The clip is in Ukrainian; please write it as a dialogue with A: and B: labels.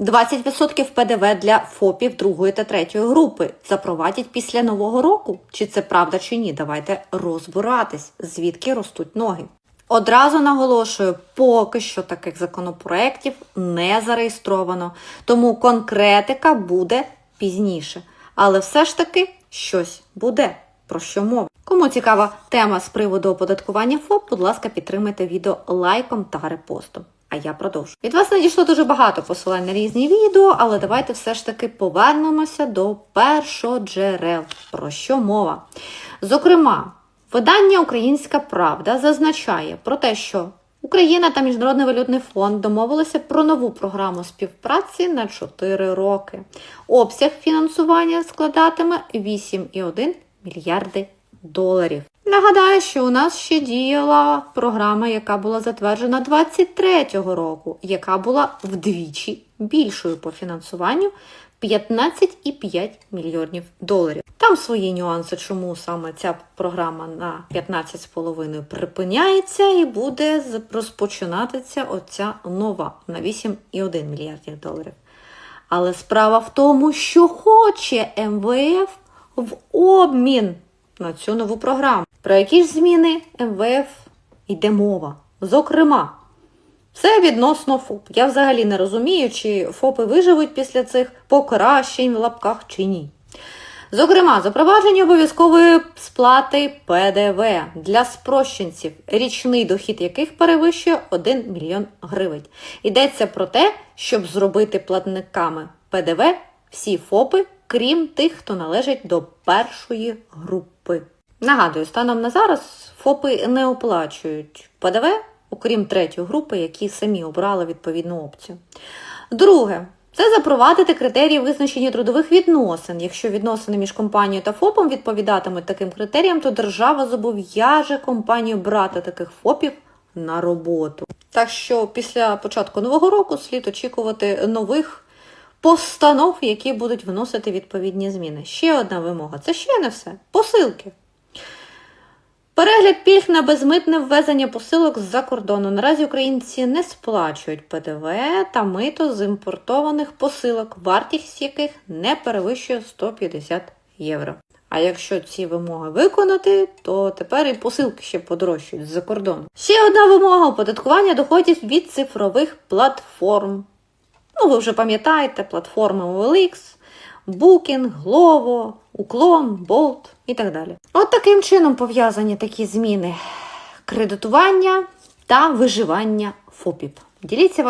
A: 20% ПДВ для ФОПів другої та третьої групи запровадять після нового року. Чи це правда чи ні? Давайте розбиратись, звідки ростуть ноги. Одразу наголошую, поки що таких законопроєктів не зареєстровано, тому конкретика буде пізніше. Але все ж таки щось буде. Про що мова? Кому цікава тема з приводу оподаткування ФОП, будь ласка, підтримайте відео лайком та репостом. А я продовжу. Від вас надійшло дуже багато посилань на різні відео, але давайте все ж таки повернемося до першоджерел. Про що мова? Зокрема, видання Українська Правда зазначає про те, що Україна та Міжнародний валютний фонд домовилися про нову програму співпраці на 4 роки. Обсяг фінансування складатиме 8,1 мільярди доларів. Нагадаю, що у нас ще діяла програма, яка була затверджена 23-го року, яка була вдвічі більшою по фінансуванню 15,5 мільйонів доларів. Там свої нюанси, чому саме ця програма на 15,5 припиняється і буде розпочинатися оця нова на 8,1 мільярдів доларів. Але справа в тому, що хоче МВФ в обмін на цю нову програму. Про які ж зміни МВФ йде мова? Зокрема, все відносно ФОП. Я взагалі не розумію, чи ФОПи виживуть після цих покращень в лапках чи ні. Зокрема, запровадження обов'язкової сплати ПДВ для спрощенців, річний дохід яких перевищує 1 мільйон гривень. Йдеться про те, щоб зробити платниками ПДВ всі ФОПи, крім тих, хто належить до першої групи. Нагадую, станом на зараз ФОПи не оплачують ПДВ, окрім третьої групи, які самі обрали відповідну опцію. Друге, це запровадити критерії визначення трудових відносин. Якщо відносини між компанією та ФОПом відповідатимуть таким критеріям, то держава зобов'яже компанію брати таких ФОПів на роботу. Так що після початку нового року слід очікувати нових постанов, які будуть вносити відповідні зміни. Ще одна вимога це ще не все. Посилки. Перегляд пільг на безмитне ввезення посилок з-за кордону. Наразі українці не сплачують ПДВ та мито з імпортованих посилок, вартість яких не перевищує 150 євро. А якщо ці вимоги виконати, то тепер і посилки ще подорожчають з-за кордону. Ще одна вимога оподаткування доходів від цифрових платформ. Ну, ви вже пам'ятаєте, платформи OLX, Booking, Glovo, Уклон, Bolt і так далі. От таким чином пов'язані такі зміни кредитування та виживання ФОПів. Діліться вашими